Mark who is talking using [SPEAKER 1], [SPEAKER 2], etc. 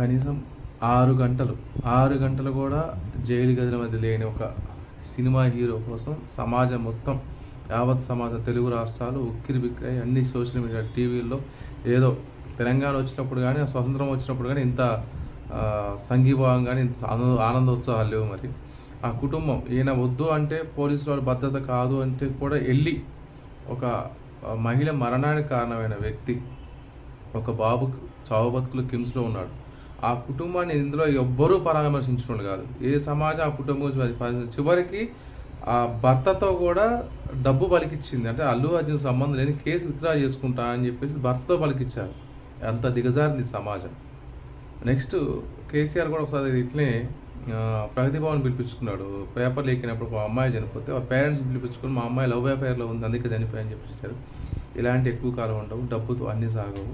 [SPEAKER 1] కనీసం ఆరు గంటలు ఆరు గంటలు కూడా జైలు గదిల మధ్య లేని ఒక సినిమా హీరో కోసం సమాజం మొత్తం యావత్ సమాజం తెలుగు రాష్ట్రాలు ఉక్కిరి బిక్కిరి అన్ని సోషల్ మీడియా టీవీల్లో ఏదో తెలంగాణ వచ్చినప్పుడు కానీ స్వతంత్రం వచ్చినప్పుడు కానీ ఇంత సంఘీభావం కానీ ఇంత ఆనంద ఉత్సాహాలు లేవు మరి. ఆ కుటుంబం ఈయన వద్దు అంటే పోలీసుల వాళ్ళ భద్రత కాదు అంటే కూడా వెళ్ళి ఒక మహిళ మరణానికి కారణమైన వ్యక్తి ఒక బాబు చావు బతుకులు కిమ్స్లో ఉన్నాడు. ఆ కుటుంబాన్ని ఇందులో ఎవ్వరూ పరామర్శించడం కాదు. ఏ సమాజం ఆ కుటుంబం చివరికి ఆ భర్తతో కూడా డబ్బు పలికిచ్చింది. అంటే అల్లు అర్జున్ సంబంధం లేని కేసు విత్డ్రా చేసుకుంటా అని చెప్పేసి భర్తతో పలికిచ్చారు. అంత దిగజారింది సమాజం. నెక్స్ట్ కేసీఆర్ కూడా ఒకసారి ఇట్లే ప్రగతి భవన్ పిలిపించుకున్నాడు. పేపర్ లేకినప్పుడు ఒక అమ్మాయి చనిపోతే ఆ పేరెంట్స్ పిలిపించుకుని మా అమ్మాయి లవ్ అఫైర్లో ఉంది అందుకే చనిపోయి అని చెప్పి ఇచ్చారు. ఇలాంటి ఎక్కువ కాలం ఉండవు డబ్బుతో అన్నీ సాగవు.